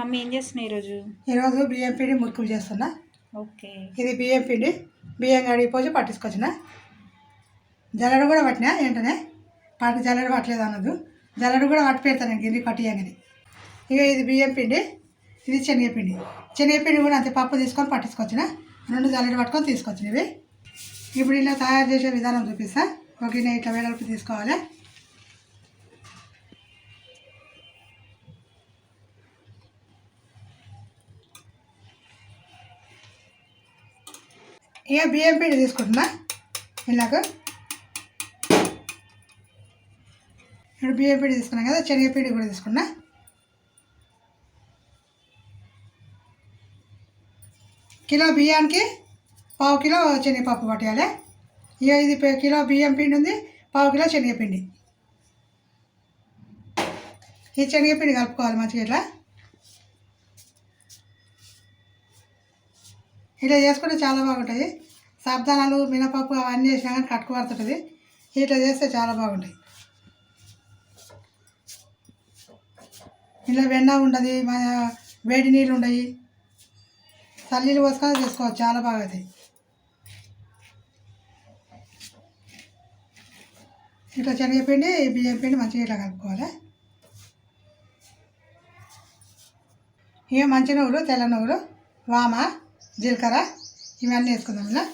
Mummy ఏం చేస్తున్నాయి ఈరోజు? ఈరోజు బియ్యం పిండి మురుకులు చేస్తున్నా. ఓకే. ఇది బియ్యం పిండి. బియ్యం కడిగిపోసి పట్టించుకొచ్చిన. జల్లెడ కూడా పట్టినా ఏంటనే? పట్టి జల్లెడ పట్టలేదు అన్నది. జల్లెడ కూడా పట్టి పెడతాను నేను గిన్నె పట్టియంగానే ఇక ఇది బియ్యం పిండి. ఇది శనగపిండి శనగపిండి కూడా అంతే పప్పు తీసుకొని పట్టించుకొచ్చిన. రెండు జల్లెడ పట్టుకొని తీసుకొచ్చిన ఇవి ఇప్పుడు ఇలా తయారు చేసే విధానం చూపిస్తా. ఒక ఇట్లా వెడల్పు తీసుకోవాలి. ఇక బియ్యం పిండి తీసుకుంటున్నా. ఇలాగ. ఇప్పుడు బియ్యం పిండి తీసుకున్నాం కదా శనగపిండి కూడా తీసుకున్నా. కిలో బియ్యానికి పావు కిలో శనగపప్పు పట్టేయాలి. ఇక ఇది కిలో బియ్యం పిండి ఉంది పావు కిలో శనగపిండి. ఈ శనగపిండి కలుపుకోవాలి మంచిగా ఇట్లా. ఇట్లా చేసుకుంటే చాలా బాగుంటాయి సాబ్దానాలు మినపప్పు అవన్నీ వేసినా కానీ కట్టుకుపడుతుంటుంది ఇట్లా చేస్తే చాలా బాగుంటాయి ఇలా వెన్న ఉండదు మన వేడి నీళ్ళు ఉండయి. చల్లీలు పోసుకొని చేసుకోవచ్చు చాలా బాగా అవుతాయి ఇట్లా శనగపిండి బియ్యం పిండి మంచిగా ఇట్లా కలుపుకోవాలి. ఇక మంచి నువ్వులు తెల్ల నువ్వులు వామ. జీలకర్ర ఇవన్నీ వేసుకుందాం ఇలా.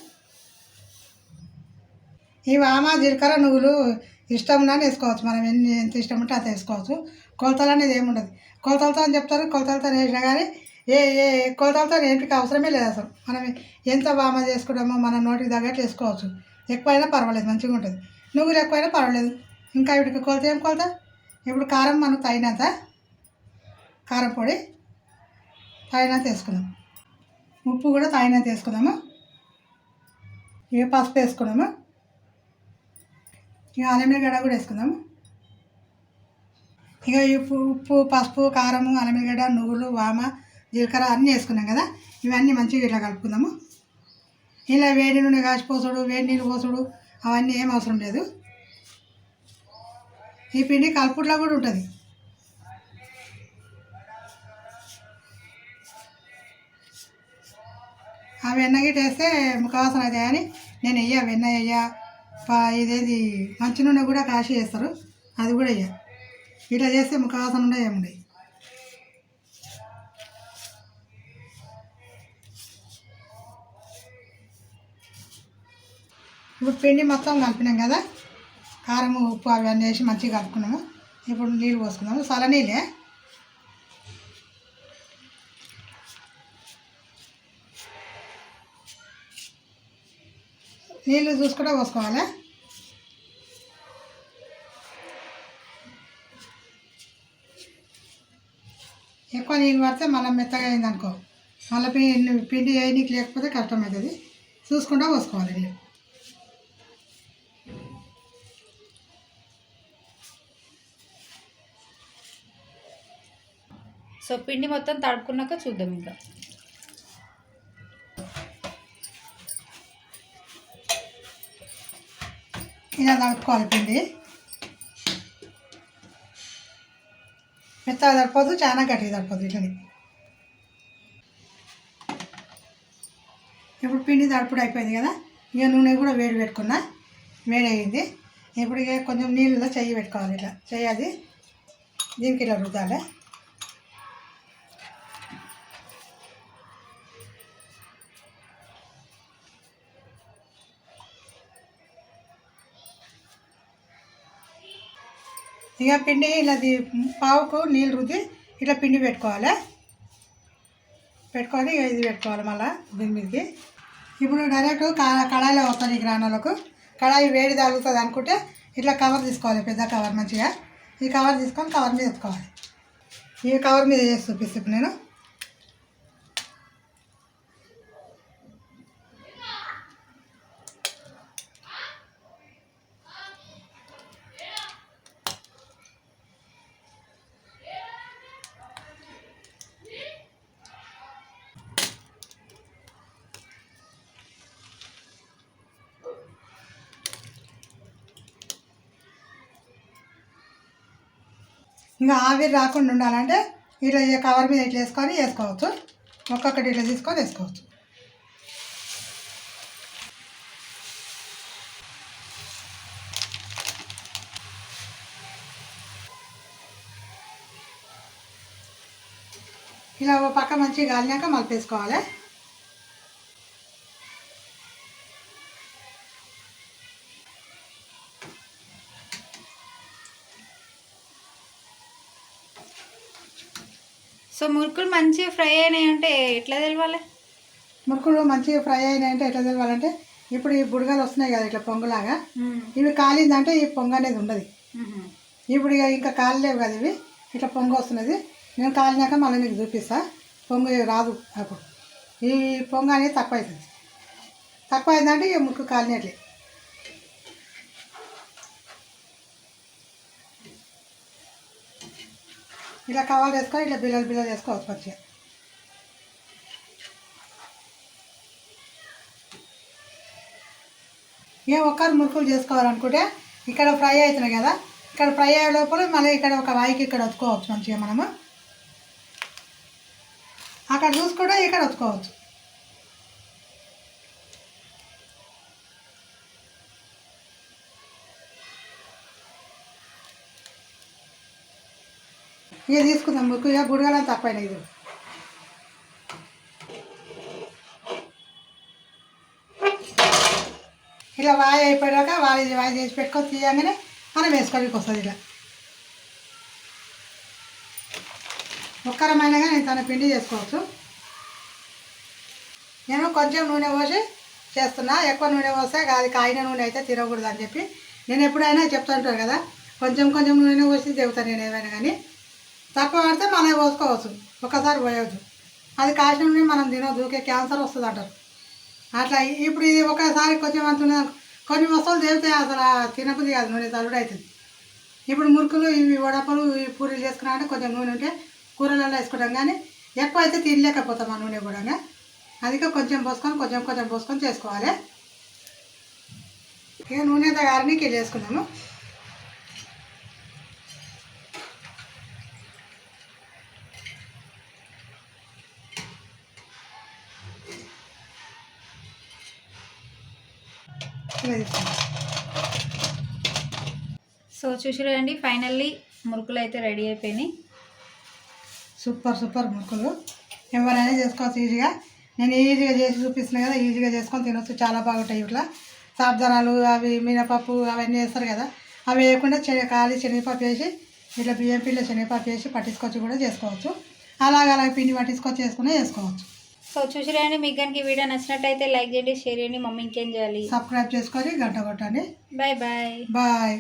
ఈ వామ జీలకర్ర నువ్వులు ఇష్టం వేసుకోవచ్చు. మనం ఎన్ని ఎంత ఇష్టం ఉంటే అంత వేసుకోవచ్చు. కొలతలు అనేది ఏముండదు. కొలతలతో అని చెప్తారు. కొలతలతో వేసినా కానీ ఏ ఏ కొలతలతో ఏంటికి అవసరమే లేదు అసలు. మనం ఎంత వామ చేసుకుంటామో మన నోటికి తగ్గట్టు వేసుకోవచ్చు. ఎక్కువైనా పర్వాలేదు మంచిగా ఉంటుంది. నువ్వులు ఎక్కువైనా పర్వాలేదు. ఇంకా వీటికి కొలత ఏం కొలత? ఇప్పుడు కారం మనం తగినంత కారం పొడి తగినంత వేసుకుందాం. ఉప్పు కూడా తగినంత వేసుకుందాము? ఇక పసుపు వేసుకున్నాము ఇక అల్లం కూడా వేసుకుందాము? ఇక ఈ ఉప్పు ఉప్పు పసుపు కారము అల్లం గడ్డ నువ్వులు వామ జీలకర్ర అన్నీ వేసుకున్నాం కదా? ఇవన్నీ మంచిగా ఇట్లా కలుపుకుందాము? ఇలా వేడి నూనె కాసిపోసుడు వేడి నీళ్ళు పోసుడు అవన్నీ ఏం అవసరం లేదు. ఈ పిండి కలుపుట్లో కూడా ఉంటుంది. ఆ వెన్న గిట్టేస్తే ముఖవాసన అయితే అని నేను వెయ్య వెన్న వెయ్య. పా- ఇదేది మంచి నూనె కూడా కాశీ చేస్తారు. అది కూడా వెయ్య. ఇట్లా చేస్తే ముఖవాసన ఉండే ఏముండే ఇప్పుడు పిండి మొత్తం కలిపినాం కదా. కారం ఉప్పు అవన్నీ వేసి మంచిగా కలుపుకున్నాము. ఇప్పుడు నీళ్ళు పోసుకున్నాము సల నీళ్ళే నీళ్ళు చూసుకుంటే పోసుకోవాలి? ఎక్కువ నీళ్ళు పడితే మళ్ళీ మెత్తగా అయింది అనుకో. మళ్ళీ పిండి పిండి వేయనీకి లేకపోతే కష్టమవుతుంది. చూసుకుంటూ పోసుకోవాలి నీళ్ళు. సో పిండి మొత్తం తడుపుకున్నాక చూద్దాం ఇంకా. ఇలా తడుపుకోవాలి పిండి. మెత్తగా సరిపోదు చాలా గట్టిగా సరిపోదు ఇట్లని. ఇప్పుడు పిండి తడుపుడు అయిపోయింది కదా ఇక నూనె కూడా వేడి పెట్టుకున్నా వేడి అయింది ఇప్పుడు ఇక కొంచెం నీళ్ళలో చెయ్యి పెట్టుకోవాలి ఇట్లా. చెయ్యి అది దీనికి ఇలా రుద్దాలి. ఇక పిండి ఇలా పావుకు నీళ్ళు రుద్ది ఇట్లా పిండి పెట్టుకోవాలి. పెట్టుకొని ఇది పెట్టుకోవాలి మళ్ళీ దీని మీదకి. ఇప్పుడు డైరెక్ట్ కళాయిలో వస్తాను వస్తుంది ఈ గ్రానాలకు కడాయి వేడి తగులుతుంది అనుకుంటే ఇట్లా కవర్ తీసుకోవాలి పెద్ద కవర్ మంచిగా. ఈ కవర్ తీసుకొని కవర్ మీద ఎత్తుకోవాలి. ఈ కవర్ మీద చేసి చూపిస్తాను నేను. ఇంకా ఆవిరి రాకుండా ఉండాలంటే ఇట్లా కవర్ మీద ఇట్లా వేసుకొని వేసుకోవచ్చు. ఒక్కొక్కటి ఇట్లా తీసుకొని వేసుకోవచ్చు. ఇలా ఒక పక్క మంచిగా కాలినాక మలిపేసుకోవాలి. సో మురుకులు మంచిగా ఫ్రై అయినాయి అంటే ఎట్లా తెలవాలి? మురుకులు మంచిగా ఫ్రై అయినాయంటే ఎట్లా తెలవాలంటే ఇప్పుడు ఈ బుడగలు వస్తున్నాయి కదా ఇట్లా పొంగులాగా ఇవి కాలిందంటే ఈ పొంగ అనేది ఉండదు. ఇప్పుడు ఇక ఇంకా కాలలేవు కదా ఇవి ఇట్లా పొంగ వస్తున్నది. నేను కాలినాక మళ్ళీ నీకు చూపిస్తా. పొంగు రాదు అప్పుడు ఈ పొంగ అనేది తక్కువ అవుతుంది. తక్కువ అయిందంటే ఇక ముక్కు కాలినట్లే. ఇలా కవర్ వేసుకో ఇట్లా బిల్లలు బిల్లలు వేసుకోవచ్చు మంచిగా ఏ ఒక్కరు మురుకులు చేసుకోవాలనుకుంటే ఇక్కడ ఫ్రై అవుతున్నాయి కదా ఇక్కడ ఫ్రై అయ్యే లోపల మళ్ళీ ఇక్కడ ఒక వాయికి ఇక్కడ వత్తుకోవచ్చు మంచిగా మనము. అక్కడ చూసుకుంటే ఇక్కడ వచ్చుకోవచ్చు ఇక తీసుకుందాం ముక్కు ఇక బుడగలని తప్పైన ఇది. ఇలా వాయి అయిపోయాక వాయి వాయి చేసి పెట్టుకొని తీయగానే మనం వేసుకోవడానికి వస్తుంది ఇలా. ఒక్కరమైనా కానీ తన పిండి చేసుకోవచ్చు. నేను కొంచెం నూనె పోసి చేస్తున్నా. ఎక్కువ నూనె పోస్తే అది కాయిన నూనె అయితే తినకూడదు అని చెప్పి. నేను ఎప్పుడైనా చెప్తుంటాను కదా కొంచెం కొంచెం నూనె పోసి చెబుతాను నేను ఏమైనా కానీ. తక్కువ పడితే మనం పోసుకోవచ్చు. ఒక్కసారి పోయవచ్చు అది కాసిన మనం తినవద్దు క్యాన్సర్ వస్తుంది అంటారు అట్లా ఇప్పుడు ఇది ఒకసారి కొంచెం అంత కొన్ని వస్తువులు తేలితే అసలు ఆ తినబుద్ధి కాదు. నూనె తలుడు అవుతుంది ఇప్పుడు మురుకులు ఇవి వడపలు ఇవి పూరీలు చేసుకున్నామంటే కొంచెం నూనె ఉంటే కూరలలో వేసుకుంటాం కానీ ఎక్కువ అయితే తినలేకపోతాం ఆ నూనె కూడా అందుకే కొంచెం పోసుకొని కొంచెం కొంచెం పోసుకొని చేసుకోవాలి. ఇక నూనె దగ్గర నీకు వేసుకున్నాము. సో చూసిరండి ఫైనల్లీ మురుకులు అయితే రెడీ అయిపోయినాయి. సూపర్ సూపర్ మురుకులు. ఎవరైనా చేసుకోవచ్చు ఈజీగా. నేను ఈజీగా చేసి చూపిస్తున్నా కదా ఈజీగా చేసుకొని తినొచ్చు. చాలా బాగుంటాయి ఇట్లా. సాబ్దనాలు అవి మినపప్పు అవన్నీ వేస్తారు కదా. అవి వేయకుండా శనగ ఖాళీ శనగపప్పు వేసి ఇట్లా బియ్యం పిండిలో శనగపప్పు వేసి పట్టించుకొచ్చి కూడా చేసుకోవచ్చు. అలాగ అలాగే పిండి పట్టించుకొచ్చి చేసుకునే చేసుకోవచ్చు. సో చూసిరండి మీకు కనుక ఈ వీడియో నచ్చినట్టయితే లైక్ చేయండి షేర్ చేయండి. మమ్మీ ఇంకేం చేయాలి? సబ్స్క్రైబ్ చేసుకొని గంట కొట్టండి. Bye bye bye